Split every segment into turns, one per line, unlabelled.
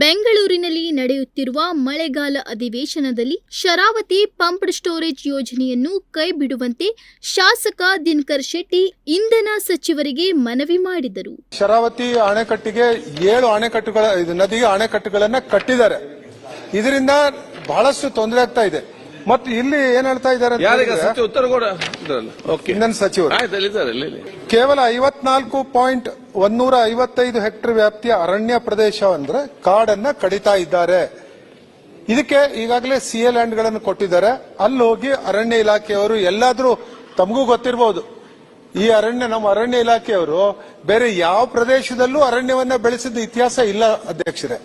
ಬೆಂಗಳೂರಿನಲ್ಲಿ ನಡೆಯುತ್ತಿರುವ ಮಳೆಗಾಲ ಅಧಿವೇಶನದಲ್ಲಿ ಶರಾವತಿ ಪಂಪ್ಡ್ ಸ್ಟೋರೇಜ್ ಯೋಜನೆಯನ್ನು ಕೈಬಿಡುವಂತೆ ಶಾಸಕ ದಿನಕರ್ ಶೆಟ್ಟಿ ಇಂಧನ ಸಚಿವರಿಗೆ ಮನವಿ ಮಾಡಿದರು.
ಶರಾವತಿ ಅಣೆಕಟ್ಟಿಗೆ ಏಳು ಅಣೆಕಟ್ಟುಗಳ ನದಿಗೆ ಅಣೆಕಟ್ಟುಗಳನ್ನ ಕಟ್ಟಿದ್ದಾರೆ. ಇದರಿಂದ ಬಹಳಷ್ಟು ತೊಂದರೆ ಆಗ್ತಾ ಇದೆ. ಮತ್ತು ಇಲ್ಲಿ ಏನ್ ಹೇಳ್ತಾ ಇದ್ದಾರೆ
ಯಾರೀಗ ಸಚಿವ ಉತ್ತರ ಕೂಡ? ಓಕೆ.
ಇಂಧನ ಸಚಿವರು.
ಆಯ್ತು.
ಕೇವಲ ಐವತ್ನಾಲ್ಕು ಪಾಯಿಂಟ್ ಒಂದೂರ ಐವತ್ತೈದು ಹೆಕ್ಟೇರ್ ವ್ಯಾಪ್ತಿಯ ಅರಣ್ಯ ಪ್ರದೇಶ ಅಂದ್ರೆ ಕಾಡನ್ನ ಕಡಿತಾ ಇದ್ದಾರೆ. ಇದಕ್ಕೆ ಈಗಾಗಲೇ ಸಿ ಎ ಲ್ಯಾಂಡ್ಗಳನ್ನು ಕೊಟ್ಟಿದ್ದಾರೆ. ಅಲ್ಲಿ ಹೋಗಿ ಅರಣ್ಯ ಇಲಾಖೆಯವರು ಎಲ್ಲಾದ್ರೂ ತಮಗೂ ಗೊತ್ತಿರಬಹುದು ಈ ಅರಣ್ಯ ನಮ್ಮ ಅರಣ್ಯ ಇಲಾಖೆಯವರು ಬೇರೆ ಯಾವ ಪ್ರದೇಶದಲ್ಲೂ ಅರಣ್ಯವನ್ನ ಬೆಳೆಸಿದ ಇತಿಹಾಸ ಇಲ್ಲ ಅಧ್ಯಕ್ಷರೇ.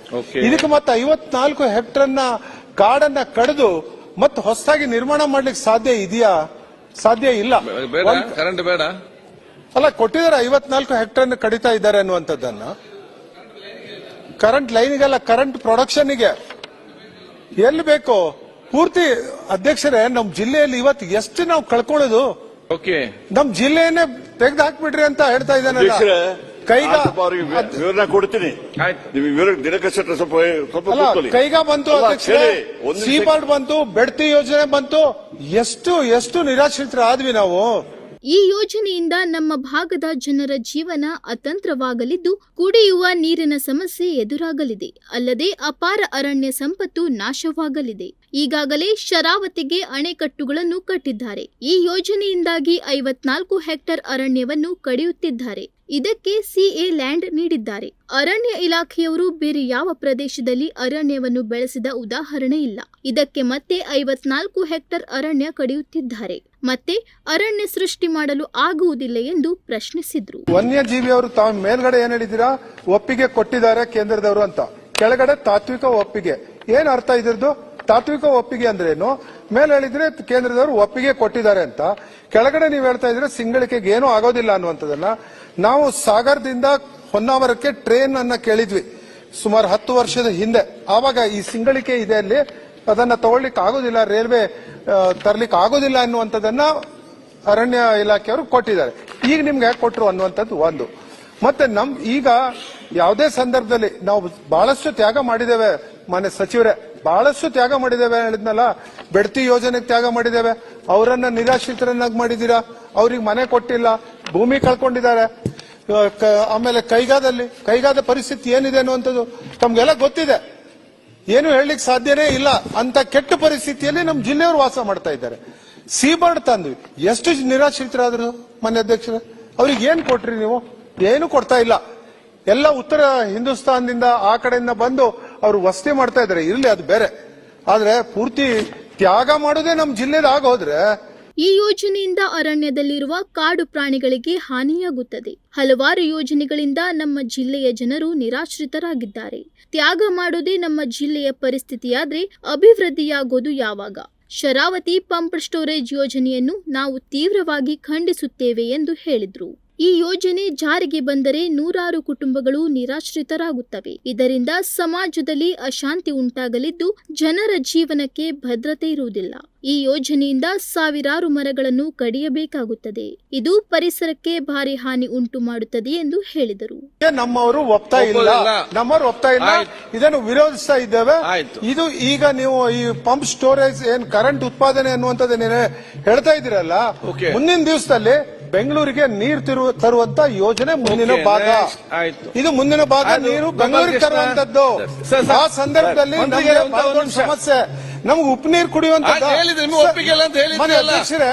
ಇದಕ್ಕೆ ಮತ್ತೆ ಐವತ್ನಾಲ್ಕು ಹೆಕ್ಟರ್ನ ಕಾಡನ್ನ ಕಡಿದು ಮತ್ತೆ ಹೊಸದಾಗಿ ನಿರ್ಮಾಣ ಮಾಡ್ಲಿಕ್ಕೆ ಸಾಧ್ಯ ಇದೆಯಾ? ಸಾಧ್ಯ ಇಲ್ಲ.
ಕರೆಂಟ್ ಬೇಡ
ಅಲ್ಲ ಕೊಟ್ಟಿದ್ದಾರೆ ಐವತ್ನಾಲ್ಕು ಹೆಕ್ಟರ್ ಕಡಿತಾ ಇದ್ದಾರೆ ಅನ್ನುವಂಥದ್ದನ್ನ. ಕರೆಂಟ್ ಲೈನ್ಗೆಲ್ಲ ಕರೆಂಟ್ ಪ್ರೊಡಕ್ಷನ್ಗೆ. ಎಲ್ಲಿ ಬೇಕು? ಪೂರ್ತಿ ಅಧ್ಯಕ್ಷರೇ ನಮ್ ಜಿಲ್ಲೆಯಲ್ಲಿ ಇವತ್ತು ಎಷ್ಟು ನಾವು ಕಳ್ಕೊಳ್ಳೋದು?
ಓಕೆ.
ನಮ್ ಜಿಲ್ಲೆಯನ್ನೇ ತೆಗೆದು ಹಾಕ್ಬಿಟ್ರಿ ಅಂತ ಹೇಳ್ತಾ ಇದ್ದಾನೆ
ಅಧ್ಯಕ್ಷರೇ,
ಕೈಗ
ವಿವರಣೆ ಕೊಡ್ತೀನಿ.
ಆಯ್ತು.
ನಿಮಗೆ ವಿವರ ದಿನಕ ಸ್ವಲ್ಪ ಸ್ವಲ್ಪ ಕೂತ್ಕೊಳ್ಳಿ.
ಕೈಗ ಬಂತು
ಅಲ್ಲ,
ಅಧ್ಯಕ್ಷರೇ
ಕೇಳಿ, ಒಂದು ನಿಮಿಷ
ಸೀಬಾರ್ಡ್ ಬಂತು ಬೆಡ್ತಿ ಯೋಜನೆ ಬಂತು ಎಷ್ಟು ಎಷ್ಟು ನಿರಾಶ್ರಿತರಾದ್ವಿ ನಾವು?
ಈ ಯೋಜನೆಯಿಂದ ನಮ್ಮ ಭಾಗದ ಜನರ ಜೀವನ ಅತಂತ್ರವಾಗಲಿದ್ದು ಕುಡಿಯುವ ನೀರಿನ ಸಮಸ್ಯೆ ಎದುರಾಗಲಿದೆ. ಅಲ್ಲದೆ ಅಪಾರ ಅರಣ್ಯ ಸಂಪತ್ತು ನಾಶವಾಗಲಿದೆ. ಈಗಾಗಲೇ ಶರಾವತಿಗೆ ಅಣೆಕಟ್ಟುಗಳನ್ನು ಕಟ್ಟಿದ್ದಾರೆ. ಈ ಯೋಜನೆಯಿಂದಾಗಿ ಐವತ್ನಾಲ್ಕು ಹೆಕ್ಟೇರ್ ಅರಣ್ಯವನ್ನು ಕಡಿಯುತ್ತಿದ್ದಾರೆ. ಇದಕ್ಕೆ ಸಿಎ ಲ್ಯಾಂಡ್ ನೀಡಿದ್ದಾರೆ. ಅರಣ್ಯ ಇಲಾಖೆಯವರು ಬೇರೆ ಯಾವ ಪ್ರದೇಶದಲ್ಲಿ ಅರಣ್ಯವನ್ನು ಬೆಳೆಸಿದ ಉದಾಹರಣೆ ಇಲ್ಲ. ಇದಕ್ಕೆ ಮತ್ತೆ ಐವತ್ನಾಲ್ಕು ಹೆಕ್ಟರ್ ಅರಣ್ಯ ಕಡಿಯುತ್ತಿದ್ದಾರೆ. ಮತ್ತೆ ಅರಣ್ಯ ಸೃಷ್ಟಿ ಮಾಡಲು ಆಗುವುದಿಲ್ಲ ಎಂದು ಪ್ರಶ್ನಿಸಿದ್ರು.
ವನ್ಯಜೀವಿಯವರು ತಾವು ಮೇಲ್ಗಡೆ ಏನ್ ಹೇಳಿದಿರಾ ಒಪ್ಪಿಗೆ ಕೊಟ್ಟಿದ್ದಾರೆ ಕೇಂದ್ರದವರು ಅಂತ. ಕೆಳಗಡೆ ತಾತ್ವಿಕ ಒಪ್ಪಿಗೆ. ಏನ್ ಅರ್ಥ ಇದ್ರದ್ದು? ತಾತ್ವಿಕ ಒಪ್ಪಿಗೆ ಅಂದ್ರೆ ಏನು ಮೇಲೆ ಹೇಳಿದ್ರೆ ಕೇಂದ್ರದವರು ಒಪ್ಪಿಗೆ ಕೊಟ್ಟಿದ್ದಾರೆ ಅಂತ. ಕೆಳಗಡೆ ನೀವು ಹೇಳ್ತಾ ಇದ್ರೆ ಸಿಂಗಳಿಕೆಗೆ ಏನೂ ಆಗೋದಿಲ್ಲ ಅನ್ನುವಂಥದ್ದನ್ನ ನಾವು ಸಾಗರದಿಂದ ಹೊನ್ನಾವರಕ್ಕೆ ಟ್ರೈನ್ ಅನ್ನ ಕೇಳಿದ್ವಿ. ಸುಮಾರು ಹತ್ತು ವರ್ಷದ ಹಿಂದೆ. ಆವಾಗ ಈ ಸಿಂಗಳಿಕೆ ಇದೆ ಅಲ್ಲಿ. ಅದನ್ನ ತಗೊಳ್ಲಿಕ್ಕೆ ಆಗೋದಿಲ್ಲ ರೈಲ್ವೆ ತರ್ಲಿಕ್ಕೆ ಆಗೋದಿಲ್ಲ ಅನ್ನುವಂಥದ್ದನ್ನ ಅರಣ್ಯ ಇಲಾಖೆಯವರು ಕೊಟ್ಟಿದ್ದಾರೆ. ಈಗ ನಿಮ್ಗೆ ಯಾಕೆ ಕೊಟ್ಟರು ಅನ್ನುವಂಥದ್ದು ಒಂದು. ಮತ್ತೆ ನಮ್, ಈಗ ಯಾವುದೇ ಸಂದರ್ಭದಲ್ಲಿ ನಾವು ಬಹಳಷ್ಟು ತ್ಯಾಗ ಮಾಡಿದ್ದೇವೆ. ಮಾನ್ಯ ಸಚಿವರೇ, ಬಹಳಷ್ಟು ತ್ಯಾಗ ಮಾಡಿದ್ದೇವೆ ಹೇಳಿದ್ನಲ್ಲ? ಬೆಡ್ತಿ ಯೋಜನೆಗೆ ತ್ಯಾಗ ಮಾಡಿದ್ದೇವೆ. ಅವರನ್ನ ನಿರಾಶ್ರಿತರನ್ನಾಗಿ ಮಾಡಿದ್ದೀರಾ? ಅವ್ರಿಗೆ ಮನೆ ಕೊಟ್ಟಿಲ್ಲ. ಭೂಮಿ ಕಳ್ಕೊಂಡಿದ್ದಾರೆ. ಆಮೇಲೆ ಕೈಗಾದಲ್ಲಿ, ಕೈಗಾದ ಪರಿಸ್ಥಿತಿ ಏನಿದೆ ಅನ್ನುವಂಥದ್ದು ತಮ್ಗೆಲ್ಲ ಗೊತ್ತಿದೆ. ಏನು ಹೇಳಲಿಕ್ಕೆ ಸಾಧ್ಯನೇ ಇಲ್ಲ. ಅಂತ ಕೆಟ್ಟ ಪರಿಸ್ಥಿತಿಯಲ್ಲಿ ನಮ್ಮ ಜಿಲ್ಲೆಯವರು ವಾಸ ಮಾಡ್ತಾ ಇದ್ದಾರೆ. ಸೀಬರ್ಡ್ ತಂದ್ವಿ. ಎಷ್ಟು ನಿರಾಶ್ರಿತರಾದ್ರು ಮನೆ ಅಧ್ಯಕ್ಷರೇ? ಅವ್ರಿಗೆ ಏನು ಕೊಟ್ರಿ ನೀವು? ಏನು ಕೊಡ್ತಾ ಇಲ್ಲ. ಎಲ್ಲ ಉತ್ತರ ಹಿಂದೂಸ್ತಾನದಿಂದ ಆ ಕಡೆಯಿಂದ ಬಂದು ಅವರು ವಸತಿ ಮಾಡ್ತಾ ಇದ್ದಾರೆ. ಇರಲಿ, ಅದು ಬೇರೆ. ಆದ್ರೆ ಪೂರ್ತಿ ತ್ಯಾಗ ಮಾಡೋದೇ ನಮ್ಮ ಜಿಲ್ಲೆದ ಆಗೋದ್ರೆ
ಈ ಯೋಜನೆಯಿಂದ ಅರಣ್ಯದಲ್ಲಿರುವ ಕಾಡು ಪ್ರಾಣಿಗಳಿಗೆ ಹಾನಿಯಾಗುತ್ತದೆ. ಹಲವಾರು ಯೋಜನೆಗಳಿಂದ ನಮ್ಮ ಜಿಲ್ಲೆಯ ಜನರು ನಿರಾಶ್ರಿತರಾಗಿದ್ದಾರೆ. ತ್ಯಾಗ ಮಾಡೋದೇ ನಮ್ಮ ಜಿಲ್ಲೆಯ ಪರಿಸ್ಥಿತಿಯಾದ್ರೆ ಅಭಿವೃದ್ಧಿಯಾಗೋದು ಯಾವಾಗ? ಶರಾವತಿ ಪಂಪ್ ಸ್ಟೋರೇಜ್ ಯೋಜನೆಯನ್ನು ನಾವು ತೀವ್ರವಾಗಿ ಖಂಡಿಸುತ್ತೇವೆ ಎಂದು ಹೇಳಿದ್ರು. ಈ ಯೋಜನೆ ಜಾರಿಗೆ ಬಂದರೆ ನೂರಾರು ಕುಟುಂಬಗಳು ನಿರಾಶ್ರಿತರಾಗುತ್ತವೆ. ಇದರಿಂದ ಸಮಾಜದಲ್ಲಿ ಅಶಾಂತಿ ಉಂಟಾಗಲಿದ್ದು ಜನರ ಜೀವನಕ್ಕೆ ಭದ್ರತೆ ಇರುವುದಿಲ್ಲ. ಈ ಯೋಜನೆಯಿಂದ ಸಾವಿರಾರು ಮರಗಳನ್ನು ಕಡಿಯಬೇಕಾಗುತ್ತದೆ. ಇದು ಪರಿಸರಕ್ಕೆ ಭಾರಿ ಹಾನಿ ಉಂಟು ಮಾಡುತ್ತದೆ ಎಂದು ಹೇಳಿದರು.
ನಮ್ಮವರು ಒಪ್ತಾ ಇಲ್ಲ. ನಮ್ಮವರು ಒಪ್ತಾ ಇಲ್ಲ. ಇದನ್ನು ವಿರೋಧಿಸ್ತಾ ಇದ್ದೇವೆ. ಇದು ಈಗ ನೀವು ಈ ಪಂಪ್ ಸ್ಟೋರೇಜ್ ಏನ್ ಕರೆಂಟ್ ಉತ್ಪಾದನೆ ಅನ್ನುವಂಥದ್ದು ಹೇಳ್ತಾ ಇದ್ದೀರಲ್ಲ. ಮುಂದಿನ ದಿವಸದಲ್ಲಿ ಬೆಂಗಳೂರಿಗೆ ನೀರು ತಿರು- ತರುವಂತ ಯೋಜನೆ ಮುಂದಿನ ಭಾಗ. ಇದು ಮುಂದಿನ ಭಾಗ ನೀರು ಬೆಂಗಳೂರಿಗೆ ತರುವಂತದ್ದು ಆ ಸಂದರ್ಭದಲ್ಲಿ. ಸಮಸ್ಯೆ ನಮ್ಗೆ ಉಪ್ಪು ನೀರು
ಕುಡಿಯುವಂತ?
ಅಧ್ಯಕ್ಷರೇ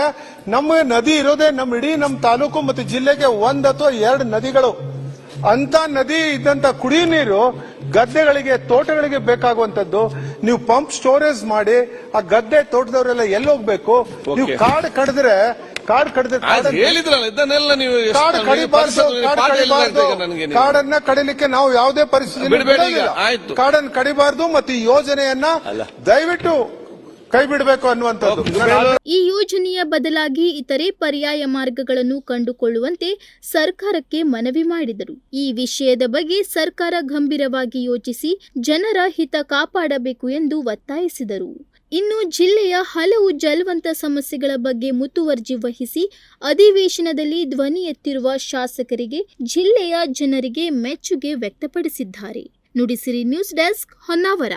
ನಮ್ಮ ನದಿ ಇರೋದೇ ನಮ್ಮ ಇಡೀ ನಮ್ಮ ತಾಲೂಕು ಮತ್ತು ಜಿಲ್ಲೆಗೆ ಒಂದ್ ಅಥವಾ ಎರಡು ನದಿಗಳು ಅಂತ ನದಿ ಇದ್ದಂತ ಕುಡಿಯೋ ನೀರು ಗದ್ದೆಗಳಿಗೆ ತೋಟಗಳಿಗೆ ಬೇಕಾಗುವಂತದ್ದು ನೀವು ಪಂಪ್ ಸ್ಟೋರೇಜ್ ಮಾಡಿ ಆ ಗದ್ದೆ ತೋಟದವರೆಲ್ಲ ಎಲ್ಲಿ ಹೋಗ್ಬೇಕು ನೀವು. ಕಾಡ್ ಕಡಿದ್ರೆ ಕಾಡ್ ಕಡಿದ್ರೆ
ಆಯ್ತು,
ಕಾಡನ್ನ-
ಹೇಳಿದ್ರಲ್ಲ ಇದನ್ನೆಲ್ಲ ನೀವು
ಕಾಡ್ ಕಡಿಬಾರ್ದು. ಕಾಡನ್ನ ಕಡಿಲಿಕ್ಕೆ ನಾವು ಯಾವುದೇ ಪರಿಸ್ಥಿತಿ
ಕಾರ್ಡ್
ಅನ್ನು ಕಡಿಬಾರ್ದು ಮತ್ತು ಈ ಯೋಜನೆಯನ್ನ ದಯವಿಟ್ಟು ಕೈ ಬಿಡಬೇಕು ಅನ್ನುವಂಥದ್ದು
ಈ ಯೋಜನೆಯ ಬದಲಾಗಿ ಇತರೆ ಪರ್ಯಾಯ ಮಾರ್ಗಗಳನ್ನು ಕಂಡುಕೊಳ್ಳುವಂತೆ ಸರ್ಕಾರಕ್ಕೆ ಮನವಿ ಮಾಡಿದರು. ಈ ವಿಷಯದ ಬಗ್ಗೆ ಸರ್ಕಾರ ಗಂಭೀರವಾಗಿ ಯೋಚಿಸಿ ಜನರ ಹಿತ ಕಾಪಾಡಬೇಕು ಎಂದು ಒತ್ತಾಯಿಸಿದರು. ಇನ್ನು ಜಿಲ್ಲೆಯ ಹಲವು ಜಲವಂತ ಸಮಸ್ಯೆಗಳ ಬಗ್ಗೆ ಮುತುವರ್ಜಿ ವಹಿಸಿ ಅಧಿವೇಶನದಲ್ಲಿ ಧ್ವನಿ ಎತ್ತಿರುವ ಶಾಸಕರಿಗೆ ಜಿಲ್ಲೆಯ ಜನರಿಗೆ ಮೆಚ್ಚುಗೆ ವ್ಯಕ್ತಪಡಿಸಿದ್ದಾರೆ. Nudisiri news desk Honnavar.